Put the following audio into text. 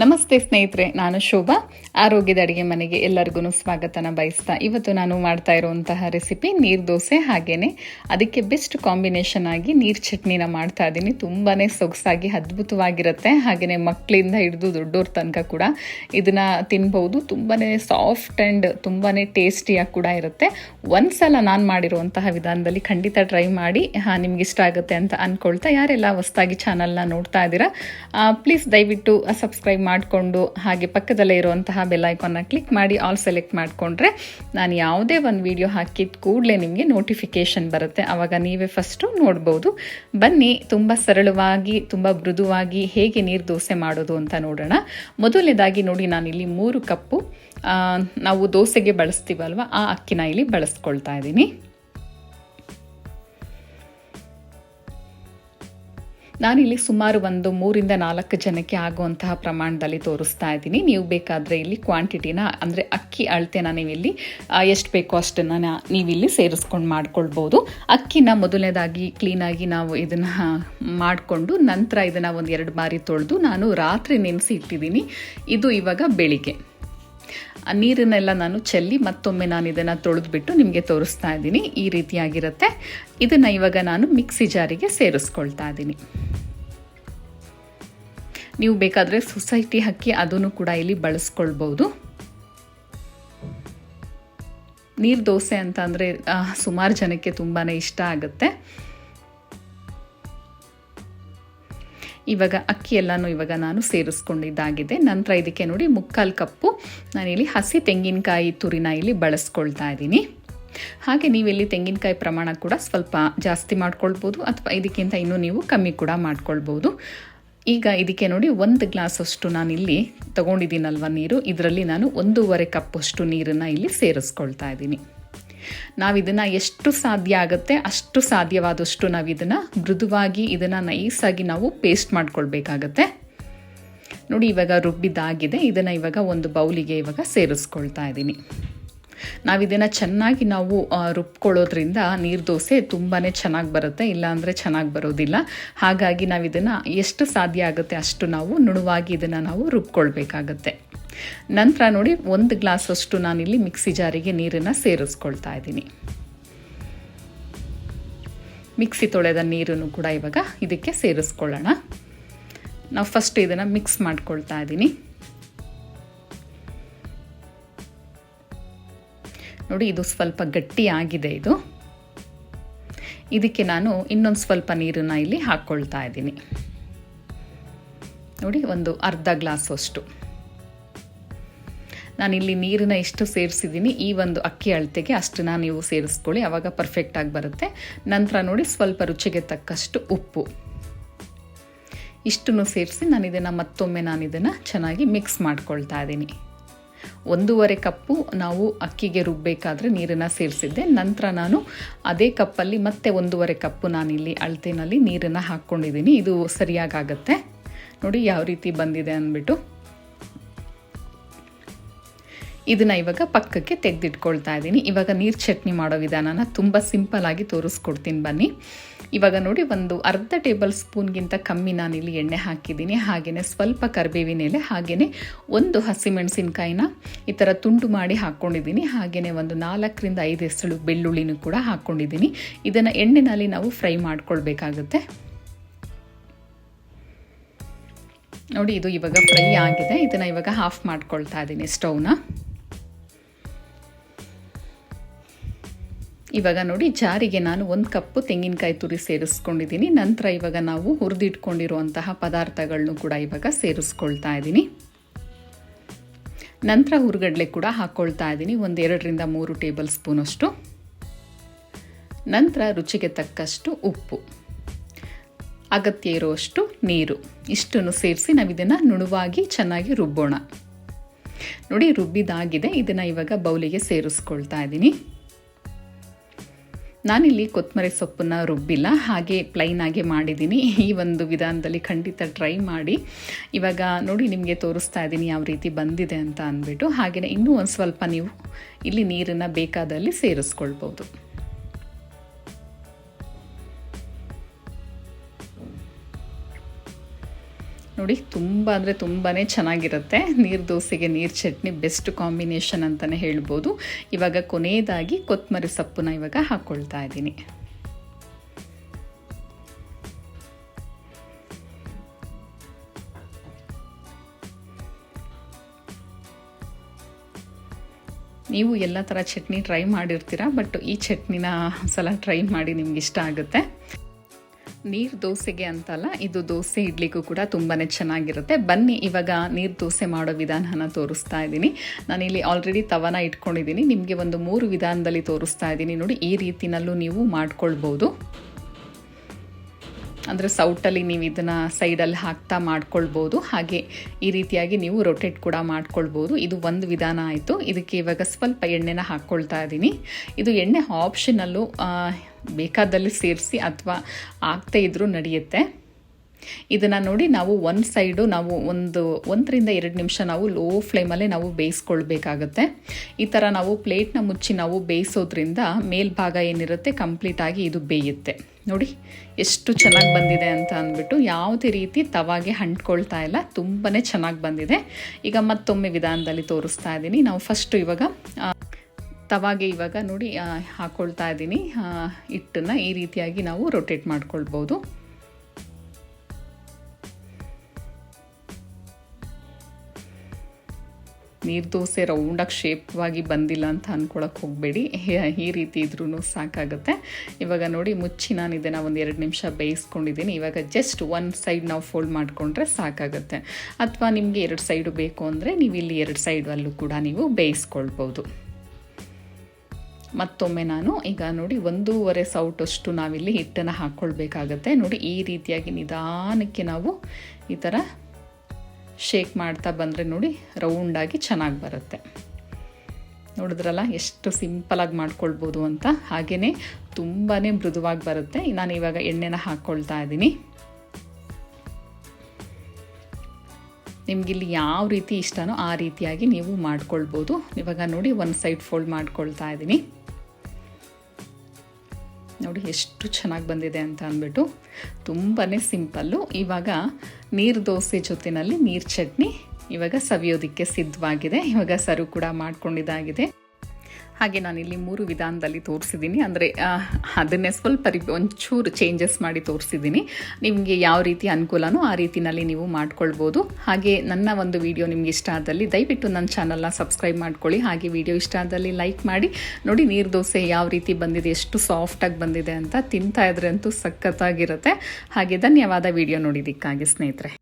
ನಮಸ್ತೆ ಸ್ನೇಹಿತರೆ, ನಾನು ಶೋಭಾ. ಆರೋಗ್ಯದ ಅಡುಗೆ ಮನೆಗೆ ಎಲ್ಲರಿಗೂ ಸ್ವಾಗತನ ಬಯಸ್ತಾ ಇವತ್ತು ನಾನು ಮಾಡ್ತಾ ಇರುವಂತಹ ರೆಸಿಪಿ ನೀರು ದೋಸೆ ಹಾಗೇನೆ. ಅದಕ್ಕೆ ಬೆಸ್ಟ್ ಕಾಂಬಿನೇಷನ್ ಆಗಿ ನೀರು ಚಟ್ನಿನ ಮಾಡ್ತಾ ಇದ್ದೀನಿ. ತುಂಬಾ ಸೊಗಸಾಗಿ ಅದ್ಭುತವಾಗಿರುತ್ತೆ. ಹಾಗೆಯೇ ಮಕ್ಕಳಿಂದ ಹಿಡಿದು ದೊಡ್ಡವ್ರ ತನಕ ಕೂಡ ಇದನ್ನ ತಿನ್ಬಹುದು. ತುಂಬಾ ಸಾಫ್ಟ್ ಆ್ಯಂಡ್ ತುಂಬಾ ಟೇಸ್ಟಿಯಾಗಿ ಕೂಡ ಇರುತ್ತೆ. ಒಂದ್ಸಲ ನಾನು ಮಾಡಿರುವಂತಹ ವಿಧಾನದಲ್ಲಿ ಖಂಡಿತ ಟ್ರೈ ಮಾಡಿ, ಹಾಂ, ನಿಮ್ಗೆ ಇಷ್ಟ ಆಗುತ್ತೆ ಅಂತ ಅಂದ್ಕೊಳ್ತಾ ಯಾರೆಲ್ಲ ಹೊಸ್ದಾಗಿ ಚಾನಲ್ನ ನೋಡ್ತಾ ಇದ್ದೀರಾ ಪ್ಲೀಸ್ ದಯವಿಟ್ಟು ಸಬ್ಸ್ಕ್ರೈಬ್ ಮಾಡಿಕೊಂಡು ಹಾಗೆ ಪಕ್ಕದಲ್ಲೇ ಇರುವಂತಹ ಬೆಲ್ ಐಕಾನ್ನ ಕ್ಲಿಕ್ ಮಾಡಿ ಆಲ್ ಸೆಲೆಕ್ಟ್ ಮಾಡಿಕೊಂಡ್ರೆ ನಾನು ಯಾವುದೇ ಒಂದು ವಿಡಿಯೋ ಹಾಕಿದ ಕೂಡಲೇ ನಿಮಗೆ ನೋಟಿಫಿಕೇಷನ್ ಬರುತ್ತೆ. ಆವಾಗ ನೀವೇ ಫಸ್ಟು ನೋಡ್ಬೋದು. ಬನ್ನಿ, ತುಂಬ ಸರಳವಾಗಿ, ತುಂಬ ಮೃದುವಾಗಿ ಹೇಗೆ ನೀರು ದೋಸೆ ಮಾಡೋದು ಅಂತ ನೋಡೋಣ. ಮೊದಲನೇದಾಗಿ ನೋಡಿ ನಾನಿಲ್ಲಿ ಮೂರು ಕಪ್ಪು ನಾವು ದೋಸೆಗೆ ಬಳಸ್ತೀವಲ್ವ? ಆ ಅಕ್ಕಿನ ಇಲ್ಲಿ ಬಳಸ್ಕೊಳ್ತಾ ಇದ್ದೀನಿ. ನಾನಿಲ್ಲಿ ಸುಮಾರು ಒಂದು ಮೂರಿಂದ ನಾಲ್ಕು ಜನಕ್ಕೆ ಆಗುವಂತಹ ಪ್ರಮಾಣದಲ್ಲಿ ತೋರಿಸ್ತಾ ಇದ್ದೀನಿ. ನೀವು ಬೇಕಾದರೆ ಇಲ್ಲಿ ಕ್ವಾಂಟಿಟಿನ ಅಂದರೆ ಅಕ್ಕಿ ಅಳತೆನ ನೀವಿಲ್ಲಿ ಎಷ್ಟು ಬೇಕೋ ಅಷ್ಟನ್ನು ನೀವಿಲ್ಲಿ ಸೇರಿಸ್ಕೊಂಡು ಮಾಡ್ಕೊಳ್ಬೋದು. ಅಕ್ಕಿನ ಮೊದಲನೇದಾಗಿ ಕ್ಲೀನಾಗಿ ನಾವು ಇದನ್ನು ಮಾಡಿಕೊಂಡು ನಂತರ ಇದನ್ನು ಒಂದು ಎರಡು ಬಾರಿ ತೊಳೆದು ನಾನು ರಾತ್ರಿ ನೆನೆಸಿ ಇಟ್ಟಿದ್ದೀನಿ. ಇದು ಇವಾಗ ಬೆಳಿಗ್ಗೆ. ಆ ನೀರನ್ನೆಲ್ಲ ನಾನು ಚೆಲ್ಲಿ ಮತ್ತೊಮ್ಮೆ ನಾನು ಇದನ್ನು ತೊಳೆದ್ಬಿಟ್ಟು ನಿಮಗೆ ತೋರಿಸ್ತಾ ಇದ್ದೀನಿ. ಈ ರೀತಿಯಾಗಿರುತ್ತೆ. ಇದನ್ನು ಇವಾಗ ನಾನು ಮಿಕ್ಸಿ ಜಾರಿಗೆ ಸೇರಿಸ್ಕೊಳ್ತಾ ಇದ್ದೀನಿ. ನೀವು ಬೇಕಾದರೆ ಸೊಸೈಟಿ ಹಕ್ಕಿ ಅದನ್ನು ಕೂಡ ಇಲ್ಲಿ ಬಳಸ್ಕೊಳ್ಬೋದು. ನೀರು ದೋಸೆ ಅಂತ ಅಂದರೆ ಸುಮಾರು ಜನಕ್ಕೆ ತುಂಬಾ ಇಷ್ಟ ಆಗುತ್ತೆ. ಇವಾಗ ಅಕ್ಕಿ ಎಲ್ಲಾನು ಇವಾಗ ನಾನು ಸೇರಿಸ್ಕೊಂಡಿದ್ದಾಗಿದೆ. ನಂತರ ಇದಕ್ಕೆ ನೋಡಿ ಮುಕ್ಕಾಲು ಕಪ್ಪು. ನಾನಿಲ್ಲಿ ಹಸಿ ತೆಂಗಿನಕಾಯಿ ತುರಿನ ಇಲ್ಲಿ ಬಳಸ್ಕೊಳ್ತಾ ಇದ್ದೀನಿ. ಹಾಗೆ ನೀವಿಲ್ಲಿ ತೆಂಗಿನಕಾಯಿ ಪ್ರಮಾಣ ಕೂಡ ಸ್ವಲ್ಪ ಜಾಸ್ತಿ ಮಾಡ್ಕೊಳ್ಬೋದು ಅಥವಾ ಇದಕ್ಕಿಂತ ಇನ್ನೂ ನೀವು ಕಮ್ಮಿ ಕೂಡ ಮಾಡ್ಕೊಳ್ಬೋದು. ಈಗ ಇದಕ್ಕೆ ನೋಡಿ ಒಂದು ಗ್ಲಾಸಷ್ಟು ನಾನಿಲ್ಲಿ ತಗೊಂಡಿದ್ದೀನಲ್ವ ನೀರು. ಇದರಲ್ಲಿ ನಾನು ಒಂದೂವರೆ ಕಪ್ಪಷ್ಟು ನೀರನ್ನು ಇಲ್ಲಿ ಸೇರಿಸ್ಕೊಳ್ತಾ ಇದ್ದೀನಿ. ನಾವು ಇದನ್ನು ಎಷ್ಟು ಸಾಧ್ಯ ಆಗುತ್ತೆ ಅಷ್ಟು ಸಾಧ್ಯವಾದಷ್ಟು ನಾವು ಇದನ್ನು ಮೃದುವಾಗಿ ಇದನ್ನು ನೈಸಾಗಿ ನಾವು ಪೇಸ್ಟ್ ಮಾಡ್ಕೊಳ್ಬೇಕಾಗತ್ತೆ. ನೋಡಿ ಇವಾಗ ರುಬ್ಬಿದ್ದಾಗಿದೆ, ಇದನ್ನು ಇವಾಗ ಒಂದು ಬೌಲಿಗೆ ಇವಾಗ ಸೇರಿಸ್ಕೊಳ್ತಾ ಇದ್ದೀನಿ. ನಾವು ಇದನ್ನು ಚೆನ್ನಾಗಿ ನಾವು ರುಬ್ಕೊಳ್ಳೋದ್ರಿಂದ ನೀರು ದೋಸೆ ತುಂಬಾ ಚೆನ್ನಾಗಿ ಬರುತ್ತೆ, ಇಲ್ಲಾಂದರೆ ಚೆನ್ನಾಗಿ ಬರೋದಿಲ್ಲ. ಹಾಗಾಗಿ ನಾವು ಇದನ್ನು ಎಷ್ಟು ಸಾಧ್ಯ ಆಗುತ್ತೆ ಅಷ್ಟು ನಾವು ನುಣುವಾಗಿ ಇದನ್ನು ನಾವು ರುಬ್ಕೊಳ್ಬೇಕಾಗತ್ತೆ. ನಂತರ ನೋಡಿ ಒಂದು ಗ್ಲಾಸಷ್ಟು ನಾನಿಲ್ಲಿ ಮಿಕ್ಸಿ ಜಾರಿಗೆ ನೀರನ್ನು ಸೇರಿಸ್ಕೊಳ್ತಾ ಇದ್ದೀನಿ. ಮಿಕ್ಸಿ ತೊಳೆದ ನೀರನ್ನು ಕೂಡ ಇವಾಗ ಇದಕ್ಕೆ ಸೇರಿಸ್ಕೊಳ್ಳೋಣ. ನಾವು ಫಸ್ಟ್ ಇದನ್ನು ಮಿಕ್ಸ್ ಮಾಡ್ಕೊಳ್ತಾ ಇದ್ದೀನಿ. ನೋಡಿ ಇದು ಸ್ವಲ್ಪ ಗಟ್ಟಿ ಆಗಿದೆ ಇದು. ಇದಕ್ಕೆ ನಾನು ಇನ್ನೊಂದು ಸ್ವಲ್ಪ ನೀರನ್ನು ಇಲ್ಲಿ ಹಾಕ್ಕೊಳ್ತಾ ಇದ್ದೀನಿ. ನೋಡಿ ಒಂದು ಅರ್ಧ ಗ್ಲಾಸ್ ಅಷ್ಟು ನಾನಿಲ್ಲಿ ನೀರನ್ನ ಎಷ್ಟು ಸೇರಿಸಿದ್ದೀನಿ. ಈ ಒಂದು ಅಕ್ಕಿ ಅಳತೆಗೆ ಅಷ್ಟನ್ನ ನೀವು ಸೇರಿಸ್ಕೊಳ್ಳಿ. ಆವಾಗ ಪರ್ಫೆಕ್ಟಾಗಿ ಬರುತ್ತೆ. ನಂತರ ನೋಡಿ ಸ್ವಲ್ಪ ರುಚಿಗೆ ತಕ್ಕಷ್ಟು ಉಪ್ಪು. ಇಷ್ಟನ್ನು ಸೇರಿಸಿ ನಾನು ಇದನ್ನು ಮತ್ತೊಮ್ಮೆ ನಾನು ಇದನ್ನು ಚೆನ್ನಾಗಿ ಮಿಕ್ಸ್ ಮಾಡ್ಕೊಳ್ತಾ ಇದ್ದೀನಿ. ಒಂದೂವರೆ ಕಪ್ಪು ನಾವು ಅಕ್ಕಿಗೆ ರುಬ್ಬಬೇಕಾದ್ರೆ ನೀರನ್ನು ಸೇರಿಸಿದ್ದೆ. ನಂತರ ನಾನು ಅದೇ ಕಪ್ಪಲ್ಲಿ ಮತ್ತೆ ಒಂದೂವರೆ ಕಪ್ಪು ನಾನಿಲ್ಲಿ ಅಳತೆನಲ್ಲಿ ನೀರನ್ನು ಹಾಕ್ಕೊಂಡಿದ್ದೀನಿ. ಇದು ಸರಿಯಾಗತ್ತೆ ನೋಡಿ ಯಾವ ರೀತಿ ಬಂದಿದೆ ಅಂದ್ಬಿಟ್ಟು. ಇದನ್ನು ಇವಾಗ ಪಕ್ಕಕ್ಕೆ ತೆಗೆದಿಟ್ಕೊಳ್ತಾ ಇದ್ದೀನಿ. ಇವಾಗ ನೀರು ಚಟ್ನಿ ಮಾಡೋ ವಿಧಾನನ ತುಂಬ ಸಿಂಪಲ್ಲಾಗಿ ತೋರಿಸ್ಕೊಡ್ತೀನಿ ಬನ್ನಿ. ಇವಾಗ ನೋಡಿ ಒಂದು ಅರ್ಧ ಟೇಬಲ್ ಸ್ಪೂನ್ಗಿಂತ ಕಮ್ಮಿ ನಾನಿಲ್ಲಿ ಎಣ್ಣೆ ಹಾಕಿದ್ದೀನಿ. ಹಾಗೆಯೇ ಸ್ವಲ್ಪ ಕರಿಬೇವಿನ ಎಲೆ ಹಾಗೆಯೇ ಒಂದು ಹಸಿಮೆಣಸಿನ್ಕಾಯಿನ ಈ ಥರ ತುಂಡು ಮಾಡಿ ಹಾಕ್ಕೊಂಡಿದ್ದೀನಿ ಹಾಗೆಯೇ ಒಂದು ನಾಲ್ಕರಿಂದ ಐದು ಎಸಳು ಬೆಳ್ಳುಳ್ಳಿನೂ ಕೂಡ ಹಾಕ್ಕೊಂಡಿದ್ದೀನಿ ಇದನ್ನು ಎಣ್ಣೆನಲ್ಲಿ ನಾವು ಫ್ರೈ ಮಾಡ್ಕೊಳ್ಬೇಕಾಗುತ್ತೆ. ನೋಡಿ ಇದು ಇವಾಗ ಫ್ರೈ ಆಗಿದೆ. ಇದನ್ನು ಇವಾಗ ಹಾಫ್ ಮಾಡ್ಕೊಳ್ತಾ ಇದ್ದೀನಿ ಸ್ಟವ್ನ. ಇವಾಗ ನೋಡಿ, ಜಾರಿಗೆ ನಾನು ಒಂದು ಕಪ್ಪು ತೆಂಗಿನಕಾಯಿ ತುರಿ ಸೇರಿಸ್ಕೊಂಡಿದ್ದೀನಿ. ನಂತರ ಇವಾಗ ನಾವು ಹುರಿದಿಟ್ಕೊಂಡಿರುವಂತಹ ಪದಾರ್ಥಗಳನ್ನು ಕೂಡ ಇವಾಗ ಸೇರಿಸ್ಕೊಳ್ತಾ ಇದ್ದೀನಿ. ನಂತರ ಹುರುಗಡ್ಲೆ ಕೂಡ ಹಾಕ್ಕೊಳ್ತಾ ಇದ್ದೀನಿ, ಒಂದು ಎರಡರಿಂದ ಮೂರು ಟೇಬಲ್ ಸ್ಪೂನಷ್ಟು ನಂತರ ರುಚಿಗೆ ತಕ್ಕಷ್ಟು ಉಪ್ಪು, ಅಗತ್ಯ ಇರುವಷ್ಟು ನೀರು. ಇಷ್ಟನ್ನು ಸೇರಿಸಿ ನಾವು ಇದನ್ನು ನುಣುವಾಗಿ ಚೆನ್ನಾಗಿ ರುಬ್ಬೋಣ. ನೋಡಿ, ರುಬ್ಬಿದಾಗಿದೆ, ಇದನ್ನು ಇವಾಗ ಬೌಲಿಗೆ ಸೇರಿಸ್ಕೊಳ್ತಾ ಇದ್ದೀನಿ. ನಾನಿಲ್ಲಿ ಕೊತ್ತಂಬರಿ ಸೊಪ್ಪನ್ನು ರುಬ್ಬಿಲ್ಲ, ಹಾಗೆ ಪ್ಲೈನಾಗೆ ಮಾಡಿದ್ದೀನಿ. ಈ ಒಂದು ವಿಧಾನದಲ್ಲಿ ಖಂಡಿತ ಟ್ರೈ ಮಾಡಿ. ಇವಾಗ ನೋಡಿ ನಿಮಗೆ ತೋರಿಸ್ತಾ ಇದ್ದೀನಿ ಯಾವ ರೀತಿ ಬಂದಿದೆ ಅಂತ ಅಂದ್ಬಿಟ್ಟು. ಹಾಗೆಯೇ ಇನ್ನೂ ಒಂದು ಸ್ವಲ್ಪ ನೀವು ಇಲ್ಲಿ ನೀರನ್ನು ಬೇಕಾದಲ್ಲಿ ಸೇರಿಸ್ಕೊಳ್ಬೋದು. ನೋಡಿ, ತುಂಬ ಅಂದರೆ ತುಂಬಾ ಚೆನ್ನಾಗಿರುತ್ತೆ. ನೀರು ದೋಸೆಗೆ ನೀರು ಚಟ್ನಿ ಬೆಸ್ಟ್ ಕಾಂಬಿನೇಷನ್ ಅಂತಲೇ ಹೇಳ್ಬೋದು. ಇವಾಗ ಕೊನೆಯದಾಗಿ ಕೊತ್ತಂಬರಿ ಸೊಪ್ಪನ್ನ ಇವಾಗ ಹಾಕ್ಕೊಳ್ತಾ ಇದ್ದೀನಿ. ನೀವು ಎಲ್ಲ ಥರ ಚಟ್ನಿ ಟ್ರೈ ಮಾಡಿರ್ತೀರ, ಬಟ್ ಈ ಚಟ್ನಿನ ಸಲ ಟ್ರೈ ಮಾಡಿ ನಿಮ್ಗೆ ಇಷ್ಟ ಆಗುತ್ತೆ. ನೀರು ದೋಸೆಗೆ ಅಂತಲ್ಲ, ಇದು ದೋಸೆ ಇಡ್ಲಿಗೂ ಕೂಡ ತುಂಬಾ ಚೆನ್ನಾಗಿರುತ್ತೆ. ಬನ್ನಿ, ಇವಾಗ ನೀರು ದೋಸೆ ಮಾಡೋ ವಿಧಾನನ ತೋರಿಸ್ತಾ ಇದ್ದೀನಿ. ನಾನಿಲ್ಲಿ ಆಲ್ರೆಡಿ ತವನ ಇಟ್ಕೊಂಡಿದ್ದೀನಿ. ನಿಮಗೆ ಒಂದು ಮೂರು ವಿಧಾನದಲ್ಲಿ ತೋರಿಸ್ತಾ ಇದ್ದೀನಿ. ನೋಡಿ, ಈ ರೀತಿನಲ್ಲೂ ನೀವು ಮಾಡ್ಕೊಳ್ಬೋದು. ಅಂದರೆ ಸೌಟಲ್ಲಿ ನೀವು ಇದನ್ನು ಸೈಡಲ್ಲಿ ಹಾಕ್ತಾ ಮಾಡ್ಕೊಳ್ಬೋದು. ಹಾಗೆ ಈ ರೀತಿಯಾಗಿ ನೀವು ರೊಟೇಟ್ ಕೂಡ ಮಾಡ್ಕೊಳ್ಬೋದು. ಇದು ಒಂದು ವಿಧಾನ ಆಯಿತು. ಇದಕ್ಕೆ ಇವಾಗ ಸ್ವಲ್ಪ ಎಣ್ಣೆನ ಹಾಕ್ಕೊಳ್ತಾ ಇದ್ದೀನಿ ಇದು ಎಣ್ಣೆ ಆಪ್ಷನಲ್ಲೂ ಬೇಕಾದಲ್ಲಿ ಸೇರಿಸಿ ಅಥವಾ ಆಗ್ತಾ ಇದ್ರೂ ನಡೆಯುತ್ತೆ. ಇದನ್ನು ನೋಡಿ ನಾವು ಒಂದು ಸೈಡು ನಾವು ಒಂದು ಒಂದರಿಂದ ಎರಡು ನಿಮಿಷ ನಾವು ಲೋ ಫ್ಲೇಮಲ್ಲೇ ನಾವು ಬೇಯಿಸ್ಕೊಳ್ಬೇಕಾಗತ್ತೆ. ಈ ಥರ ನಾವು ಪ್ಲೇಟ್ನ ಮುಚ್ಚಿ ನಾವು ಬೇಯಿಸೋದ್ರಿಂದ ಮೇಲ್ಭಾಗ ಏನಿರುತ್ತೆ ಕಂಪ್ಲೀಟಾಗಿ ಇದು ಬೇಯುತ್ತೆ. ನೋಡಿ, ಎಷ್ಟು ಚೆನ್ನಾಗಿ ಬಂದಿದೆ ಅಂತ ಅಂದ್ಬಿಟ್ಟು ಯಾವುದೇ ರೀತಿ ತವಾಗೆ ಹಂಟ್ಕೊಳ್ತಾ ಇಲ್ಲ ತುಂಬಾ ಚೆನ್ನಾಗಿ ಬಂದಿದೆ. ಈಗ ಮತ್ತೊಮ್ಮೆ ವಿಧಾನದಲ್ಲಿ ತೋರಿಸ್ತಾ ಇದ್ದೀನಿ. ನಾವು ಫಸ್ಟು ಇವಾಗ ತವಾಗೆ ಇವಾಗ ನೋಡಿ ಹಾಕ್ಕೊಳ್ತಾ ಇದ್ದೀನಿ. ಹಿಟ್ಟನ್ನು ಈ ರೀತಿಯಾಗಿ ನಾವು ರೊಟೇಟ್ ಮಾಡ್ಕೊಳ್ಬೋದು. ನೀರು ದೋಸೆ ರೌಂಡಾಗಿ ಶೇಪ್ವಾಗಿ ಬಂದಿಲ್ಲ ಅಂತ ಅಂದ್ಕೊಳಕ್ಕೆ ಹೋಗಬೇಡಿ. ಈ ರೀತಿ ಇದ್ರೂ ಸಾಕಾಗುತ್ತೆ. ಇವಾಗ ನೋಡಿ ಮುಚ್ಚಿ ನಾನು ಇದನ್ನು ಒಂದು ಎರಡು ನಿಮಿಷ ಬೇಯಿಸ್ಕೊಂಡಿದ್ದೀನಿ. ಇವಾಗ ಜಸ್ಟ್ ಒನ್ ಸೈಡ್ ನಾವು ಫೋಲ್ಡ್ ಮಾಡಿಕೊಂಡ್ರೆ ಸಾಕಾಗುತ್ತೆ. ಅಥವಾ ನಿಮಗೆ ಎರಡು ಸೈಡು ಬೇಕು ಅಂದರೆ ನೀವು ಇಲ್ಲಿ ಎರಡು ಸೈಡ್ ಅಲ್ಲೂ ಕೂಡ ನೀವು ಬೇಯಿಸ್ಕೊಳ್ಬೋದು. ಮತ್ತೊಮ್ಮೆ ನಾನು ಈಗ ನೋಡಿ ಒಂದೂವರೆ ಸೌಟಷ್ಟು ನಾವಿಲ್ಲಿ ಹಿಟ್ಟನ್ನು ಹಾಕ್ಕೊಳ್ಬೇಕಾಗತ್ತೆ ನೋಡಿ ಈ ರೀತಿಯಾಗಿ ನಿಧಾನಕ್ಕೆ ನಾವು ಈ ಥರ ಶೇಕ್ ಮಾಡ್ತಾ ಬಂದರೆ ನೋಡಿ ರೌಂಡಾಗಿ ಚೆನ್ನಾಗಿ ಬರುತ್ತೆ. ನೋಡಿದ್ರಲ್ಲ, ಎಷ್ಟು ಸಿಂಪಲಾಗಿ ಮಾಡ್ಕೊಳ್ಬೋದು ಅಂತ. ಹಾಗೆಯೇ ತುಂಬಾ ಮೃದುವಾಗಿ ಬರುತ್ತೆ. ನಾನು ಇವಾಗ ಎಣ್ಣೆನ ಹಾಕ್ಕೊಳ್ತಾ ಇದ್ದೀನಿ. ನಿಮಗಿಲ್ಲಿ ಯಾವ ರೀತಿ ಇಷ್ಟನೋ ಆ ರೀತಿಯಾಗಿ ನೀವು ಮಾಡ್ಕೊಳ್ಬೋದು. ಇವಾಗ ನೋಡಿ ಒಂದು ಸೈಡ್ ಫೋಲ್ಡ್ ಮಾಡ್ಕೊಳ್ತಾ ಇದ್ದೀನಿ. ನೋಡಿ ಎಷ್ಟು ಚೆನ್ನಾಗಿ ಬಂದಿದೆ ಅಂತ ಅಂದ್ಬಿಟ್ಟು ತುಂಬಾ ಸಿಂಪಲ್ಲು. ಇವಾಗ ನೀರು ದೋಸೆ ಜೊತೆಯಲ್ಲಿ ನೀರು ಚಟ್ನಿ ಇವಾಗ ಸವಿಯೋದಕ್ಕೆ ಸಿದ್ಧವಾಗಿದೆ. ಇವಾಗ ಸರು ಕೂಡ ಮಾಡ್ಕೊಂಡಿದ್ದಾಗಿದೆ. ಹಾಗೆ ನಾನಿಲ್ಲಿ ಮೂರು ವಿಧಾನದಲ್ಲಿ ತೋರಿಸಿದ್ದೀನಿ. ಅಂದರೆ ಅದನ್ನೇ ಸ್ವಲ್ಪ ರಿ, ಒಂಚೂರು ಚೇಂಜಸ್ ಮಾಡಿ ತೋರಿಸಿದ್ದೀನಿ. ನಿಮಗೆ ಯಾವ ರೀತಿ ಅನುಕೂಲನೋ ಆ ರೀತಿಯಲ್ಲಿ ನೀವು ಮಾಡ್ಕೊಳ್ಬೋದು. ಹಾಗೆ ನನ್ನ ಒಂದು ವಿಡಿಯೋ ನಿಮ್ಗೆ ಇಷ್ಟ ಆದಲ್ಲಿ ದಯವಿಟ್ಟು ನನ್ನ ಚಾನಲ್ನ ಸಬ್ಸ್ಕ್ರೈಬ್ ಮಾಡ್ಕೊಳ್ಳಿ. ಹಾಗೆ ವಿಡಿಯೋ ಇಷ್ಟ ಆದಲ್ಲಿ ಲೈಕ್ ಮಾಡಿ. ನೋಡಿ, ನೀರು ದೋಸೆ ಯಾವ ರೀತಿ ಬಂದಿದೆ, ಎಷ್ಟು ಸಾಫ್ಟಾಗಿ ಬಂದಿದೆ ಅಂತ ತಿಂತಾ ಇದ್ರೆ ಅಂತೂ ಸಖತ್ತಾಗಿರುತ್ತೆ. ಹಾಗೆ ಧನ್ಯವಾದ ವಿಡಿಯೋ ನೋಡಿದ್ದಕ್ಕಾಗಿ ಸ್ನೇಹಿತರೆ.